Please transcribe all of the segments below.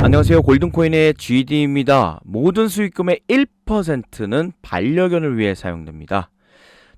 안녕하세요. 골든코인의 GD입니다. 모든 수익금의 1%는 반려견을 위해 사용됩니다.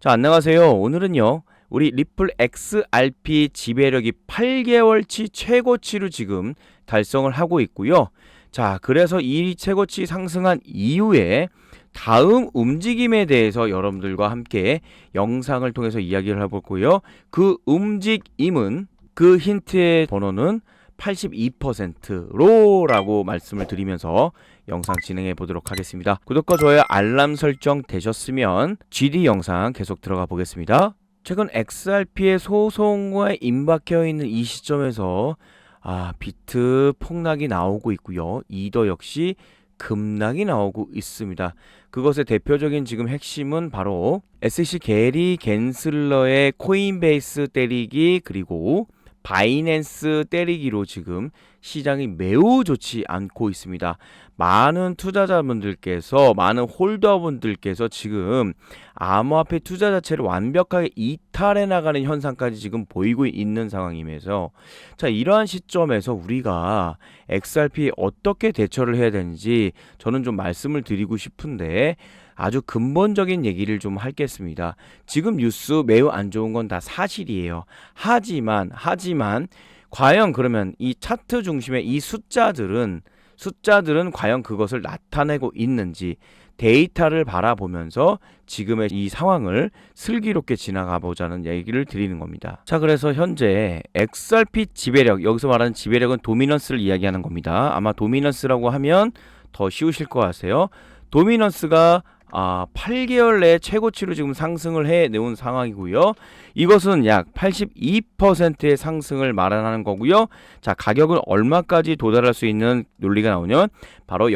자, 안녕하세요. 오늘은요. 우리 리플 XRP 지배력이 8개월치 최고치를 지금 달성을 하고 있고요. 자, 그래서 이 최고치 상승한 이후에 다음 움직임에 대해서 여러분들과 함께 영상을 통해서 이야기를 해볼 고요 그 움직임은 그 힌트의 번호는 82%로 라고 말씀을 드리면서 영상 진행해 보도록 하겠습니다. 구독과 좋아요, 알람 설정 되셨으면 GD 영상 계속 들어가 보겠습니다. 최근 XRP의 소송에 임박해 있는 이 시점에서 아, 비트 폭락이 나오고 있고요. 이더 역시 급락이 나오고 있습니다. 그것의 대표적인 지금 핵심은 바로 SEC 게리 겐슬러의 코인베이스 때리기 그리고 바이낸스 때리기로 지금 시장이 매우 좋지 않고 있습니다. 많은 투자자분들께서 많은 홀더분들께서 지금 암호화폐 투자 자체를 완벽하게 이탈해 나가는 현상까지 지금 보이고 있는 상황이면서 자 이러한 시점에서 우리가 XRP 어떻게 대처를 해야 되는지 저는 좀 말씀을 드리고 싶은데 아주 근본적인 얘기를 좀 하겠습니다. 지금 뉴스 매우 안 좋은 건 다 사실이에요. 하지만 하지만 과연 그러면 이 차트 중심의 이 숫자들은 숫자들은 과연 그것을 나타내고 있는지 데이터를 바라보면서 지금의 이 상황을 슬기롭게 지나가 보자는 얘기를 드리는 겁니다. 자, 그래서 현재 XRP 지배력, 여기서 말하는 지배력은 도미넌스를 이야기하는 겁니다. 아마 도미넌스라고 하면 더 쉬우실 것 같아요. 도미넌스가 아, 8개월 내에 최고치로 지금 상승을 해 내온 상황이고요. 이것은 약 82%의 상승을 말하는 거고요. 자, 가격은 얼마까지 도달할 수 있는 논리가 나오냐면 바로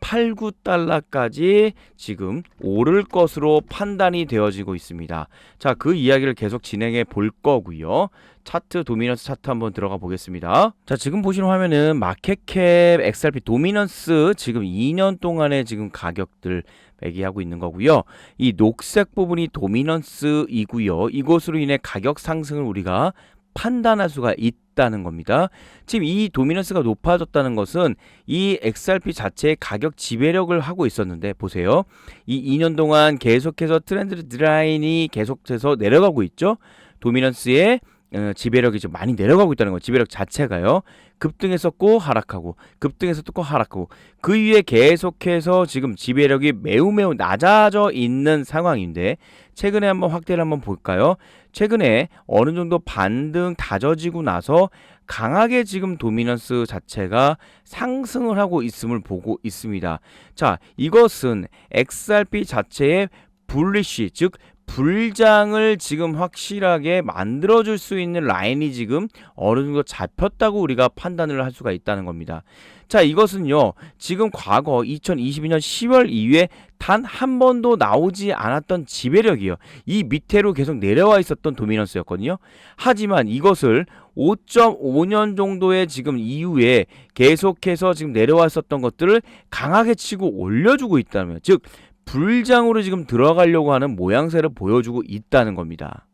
0.89달러까지 지금 오를 것으로 판단이 되어지고 있습니다. 자, 그 이야기를 계속 진행해 볼 거고요. 차트 도미넌스 차트 한번 들어가 보겠습니다. 자, 지금 보시는 화면은 마켓캡 XRP 도미넌스 지금 2년 동안의 지금 가격들 매기하고 있는 거고요. 이 녹색 부분이 도미넌스이고요. 이것으로 인해 가격 상승을 우리가 판단할 수가 있다 는 겁니다. 지금 이 도미넌스가 높아졌다는 것은 이 XRP 자체의 가격 지배력을 하고 있었는데 보세요. 이 2년 동안 계속해서 트렌드 라인이 계속해서 내려가고 있죠. 도미넌스의 어, 지배력이 좀 많이 내려가고 있다는 거. 지배력 자체가요. 급등했었고 하락하고 급등했었고 하락하고 그 위에 계속해서 지금 지배력이 매우 매우 낮아져 있는 상황인데 최근에 한번 확대를 한번 볼까요? 최근에 어느 정도 반등 다져지고 나서 강하게 지금 도미넌스 자체가 상승을 하고 있음을 보고 있습니다. 자, 이것은 XRP 자체의 불리시 즉 불장을 지금 확실하게 만들어줄 수 있는 라인이 지금 어느 정도 잡혔다고 우리가 판단을 할 수가 있다는 겁니다. 자, 이것은요, 지금 과거 2022년 10월 이후에 단 한 번도 나오지 않았던 지배력이요. 이 밑에로 계속 내려와 있었던 도미넌스였거든요. 하지만 이것을 5.5년 정도의 지금 이후에 계속해서 지금 내려왔었던 것들을 강하게 치고 올려주고 있다면, 즉, 불장으로 지금 들어가려고 하는 모양새를 보여주고 있다는 겁니다.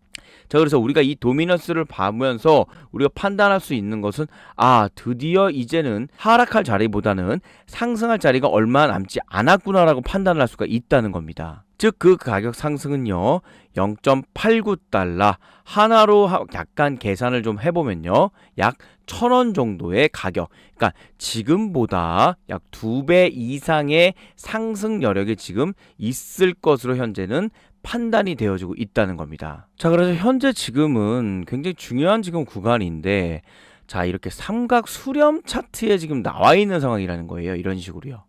자, 그래서 우리가 이 도미넌스를 보면서 우리가 판단할 수 있는 것은 아, 드디어 이제는 하락할 자리보다는 상승할 자리가 얼마 남지 않았구나라고 판단을 할 수가 있다는 겁니다. 즉, 그 가격 상승은요, 0.89달러 하나로 약간 계산을 좀 해보면요, 약 1000원 정도의 가격. 그러니까 지금보다 약 두 배 이상의 상승 여력이 지금 있을 것으로 현재는 판단이 되어지고 있다는 겁니다. 자, 그래서 현재 지금은 굉장히 중요한 지금 구간인데, 자, 이렇게 삼각 수렴 차트에 지금 나와 있는 상황이라는 거예요. 이런 식으로요.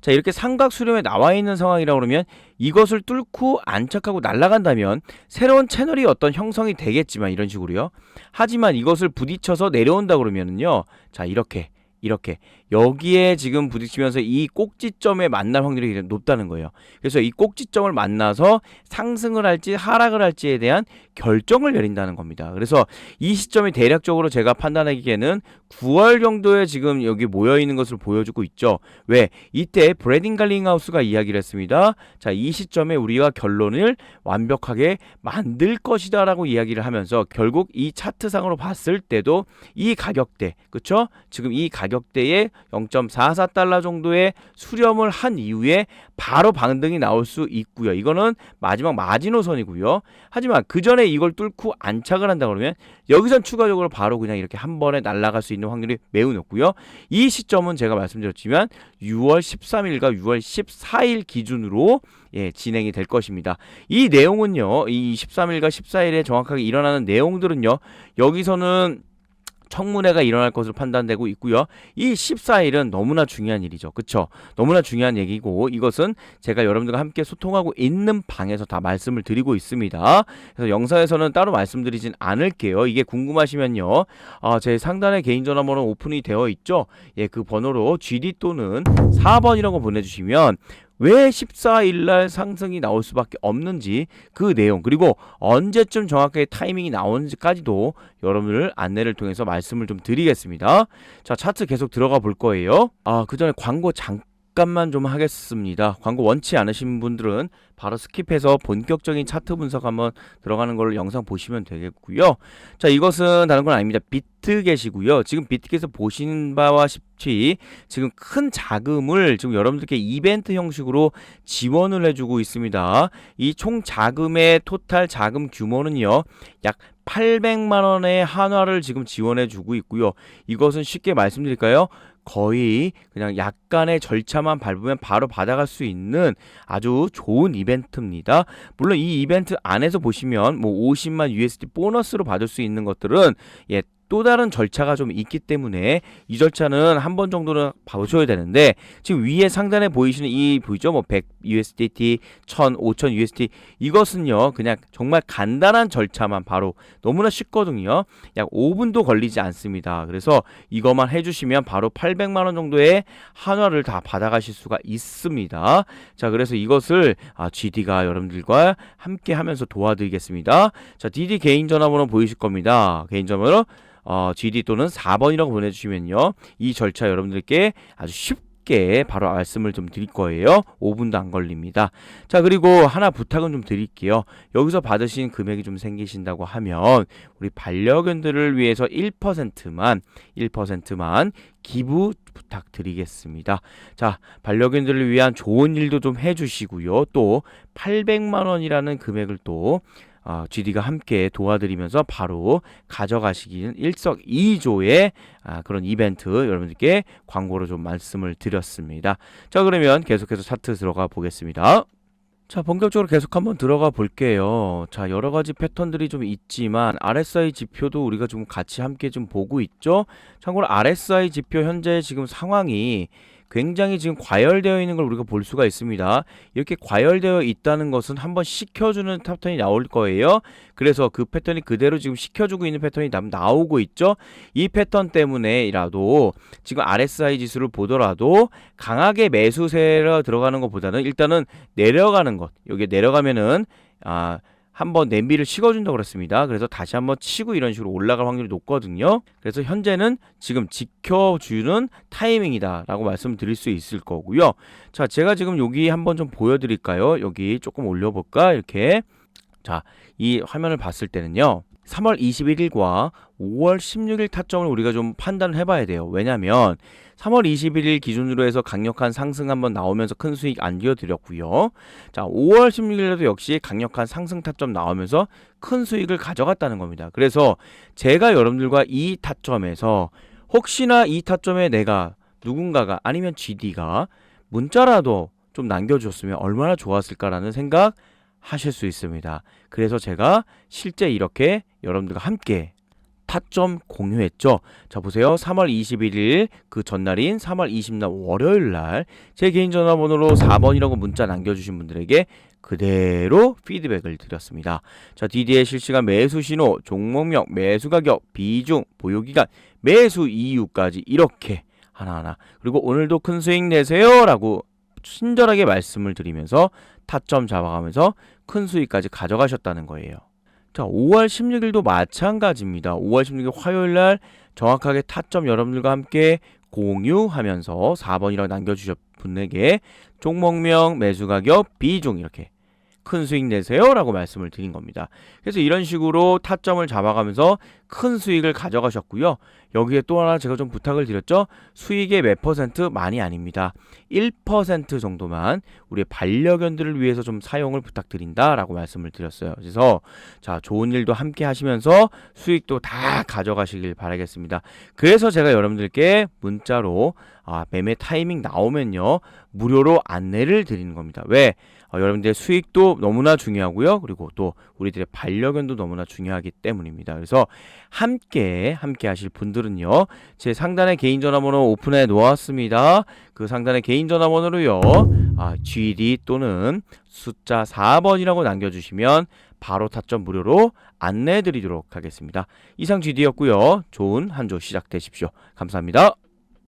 자, 이렇게 삼각 수렴에 나와 있는 상황이라 그러면 이것을 뚫고 안착하고 날아간다면 새로운 채널이 어떤 형성이 되겠지만 이런 식으로요. 하지만 이것을 부딪혀서 내려온다 그러면은요. 자, 이렇게 이렇게 여기에 지금 부딪히면서 이 꼭지점에 만날 확률이 높다는 거예요. 그래서 이 꼭지점을 만나서 상승을 할지 하락을 할지에 대한 결정을 내린다는 겁니다. 그래서 이 시점이 대략적으로 제가 판단하기에는 9월 정도에 지금 여기 모여 있는 것을 보여주고 있죠. 왜? 이때 브래딩 갈링하우스가 이야기를 했습니다. 자, 이 시점에 우리가 결론을 완벽하게 만들 것이다라고 이야기를 하면서 결국 이 차트상으로 봤을 때도 이 가격대, 그쵸? 지금 이 가격대에 0.44달러 정도의 수렴을 한 이후에 바로 반등이 나올 수 있고요. 이거는 마지막 마지노선이고요. 하지만 그 전에 이걸 뚫고 안착을 한다 그러면 여기선 추가적으로 바로 그냥 이렇게 한 번에 날아갈 수 있는 확률이 매우 높고요. 이 시점은 제가 말씀드렸지만 6월 13일과 6월 14일 기준으로 예, 진행이 될 것입니다. 이 내용은요, 이 13일과 14일에 정확하게 일어나는 내용들은요, 여기서는 청문회가 일어날 것으로 판단되고 있고요. 이 14일은 너무나 중요한 일이죠. 그쵸? 너무나 중요한 얘기고 이것은 제가 여러분들과 함께 소통하고 있는 방에서 다 말씀을 드리고 있습니다. 그래서 영상에서는 따로 말씀드리진 않을게요. 이게 궁금하시면요. 아, 제 상단에 개인 전화번호 오픈이 되어 있죠. 예, 그 번호로 GD 또는 4번이라고 보내 주시면 왜 14일 날 상승이 나올 수밖에 없는지 그 내용 그리고 언제쯤 정확하게 타이밍이 나오는지까지도 여러분들 안내를 통해서 말씀을 좀 드리겠습니다. 자, 차트 계속 들어가 볼 거예요. 아, 그 전에 광고 잠깐 만 좀 하겠습니다. 광고 원치 않으신 분들은 바로 스킵해서 본격적인 차트 분석 한번 들어가는 걸로 영상 보시면 되겠고요. 자, 이것은 다른 건 아닙니다. 비트겟이고요. 지금 비트겟에서 보신 바와 쉽지 지금 큰 자금을 지금 여러분들께 이벤트 형식으로 지원을 해주고 있습니다. 이 총 자금의 토탈 자금 규모는요, 약 800만 원의 한화를 지금 지원해 주고 있고요. 이것은 쉽게 말씀드릴까요? 거의 그냥 약간의 절차만 밟으면 바로 받아갈 수 있는 아주 좋은 이벤트입니다. 물론 이 이벤트 안에서 보시면 뭐 50만 USD 보너스로 받을 수 있는 것들은 예, 또 다른 절차가 좀 있기 때문에 이 절차는 한 번 정도는 봐보셔야 되는데 지금 위에 상단에 보이시는 이 보이죠? 뭐 100 USDT, 1000, 5000 USD 이것은요 그냥 정말 간단한 절차만 바로 너무나 쉽거든요. 약 5분도 걸리지 않습니다. 그래서 이것만 해 주시면 바로 800만 원 정도의 한화를 다 받아 가실 수가 있습니다. 자 그래서 이것을 아, GD가 여러분들과 함께 하면서 도와드리겠습니다. 자 DD 개인 전화번호 보이실 겁니다. 개인 전화번호 어, GD 또는 4번이라고 보내주시면요. 이 절차 여러분들께 아주 쉽게 바로 말씀을 좀 드릴 거예요. 5분도 안 걸립니다. 자, 그리고 하나 부탁은 좀 드릴게요. 여기서 받으신 금액이 좀 생기신다고 하면 우리 반려견들을 위해서 1%만 1%만 기부 부탁드리겠습니다. 자, 반려견들을 위한 좋은 일도 좀 해주시고요. 또 800만 원이라는 금액을 또 어, GD가 함께 도와드리면서 바로 가져가시기는 일석이조의 아, 그런 이벤트 여러분들께 광고로 좀 말씀을 드렸습니다. 자 그러면 계속해서 차트 들어가 보겠습니다. 자 본격적으로 계속 한번 들어가 볼게요. 자 여러 가지 패턴들이 좀 있지만 RSI 지표도 우리가 좀 같이 함께 좀 보고 있죠. 참고로 RSI 지표 현재 지금 상황이 굉장히 지금 과열되어 있는 걸 우리가 볼 수가 있습니다. 이렇게 과열되어 있다는 것은 한번 식혀주는 패턴이 나올 거예요. 그래서 그 패턴이 그대로 지금 식혀주고 있는 패턴이 나오고 있죠. 이 패턴 때문에라도 지금 RSI 지수를 보더라도 강하게 매수세로 들어가는 것보다는 일단은 내려가는 것. 여기 내려가면은 아 한번 냄비를 식어준다고 그랬습니다. 그래서 다시 한번 치고 이런 식으로 올라갈 확률이 높거든요. 그래서 현재는 지금 지켜주는 타이밍이다라고 말씀드릴 수 있을 거고요. 자, 제가 지금 여기 한번 좀 보여드릴까요? 여기 조금 올려볼까? 이렇게. 자, 이 화면을 봤을 때는요. 3월 21일과 5월 16일 타점을 우리가 좀 판단을 해봐야 돼요. 왜냐하면 3월 21일 기준으로 해서 강력한 상승 한번 나오면서 큰 수익 안겨드렸고요. 자, 5월 16일에도 역시 강력한 상승 타점 나오면서 큰 수익을 가져갔다는 겁니다. 그래서 제가 여러분들과 이 타점에서 혹시나 이 타점에 내가 누군가가 아니면 GD가 문자라도 좀 남겨줬으면 얼마나 좋았을까라는 생각 하실 수 있습니다. 그래서 제가 실제 이렇게 여러분들과 함께 타점 공유했죠. 자 보세요. 3월 21일 그 전날인 3월 20일 월요일 날 제 개인 전화번호로 4번이라고 문자 남겨주신 분들에게 그대로 피드백을 드렸습니다. 자 DD의 실시간 매수 신호, 종목명, 매수 가격, 비중, 보유 기간, 매수 이유까지 이렇게 하나하나 그리고 오늘도 큰 수익 내세요 라고 친절하게 말씀을 드리면서 타점 잡아가면서 큰 수익까지 가져가셨다는 거예요. 자, 5월 16일도 마찬가지입니다. 5월 16일 화요일 날 정확하게 타점 여러분들과 함께 공유하면서 4번이라고 남겨주셨 분에게 종목명 매수 가격 비중 이렇게 큰 수익 내세요라고 말씀을 드린 겁니다. 그래서 이런 식으로 타점을 잡아가면서 큰 수익을 가져가셨고요. 여기에 또 하나 제가 좀 부탁을 드렸죠. 수익의 몇 퍼센트 많이 아닙니다. 1% 정도만 우리 반려견들을 위해서 좀 사용을 부탁드린다라고 말씀을 드렸어요. 그래서 자 좋은 일도 함께 하시면서 수익도 다 가져가시길 바라겠습니다. 그래서 제가 여러분들께 문자로 아, 매매 타이밍 나오면요 무료로 안내를 드리는 겁니다. 왜? 어, 여러분들의 수익도 너무나 중요하고요. 그리고 또 우리들의 반려견도 너무나 중요하기 때문입니다. 그래서 함께 함께 하실 분들은요. 제 상단에 개인 전화번호 오픈해 놓았습니다. 그 상단에 개인 전화번호로요. 아, GD 또는 숫자 4번이라고 남겨 주시면 바로 타점 무료로 안내해 드리도록 하겠습니다. 이상 GD였고요. 좋은 한 주 시작되십시오. 감사합니다.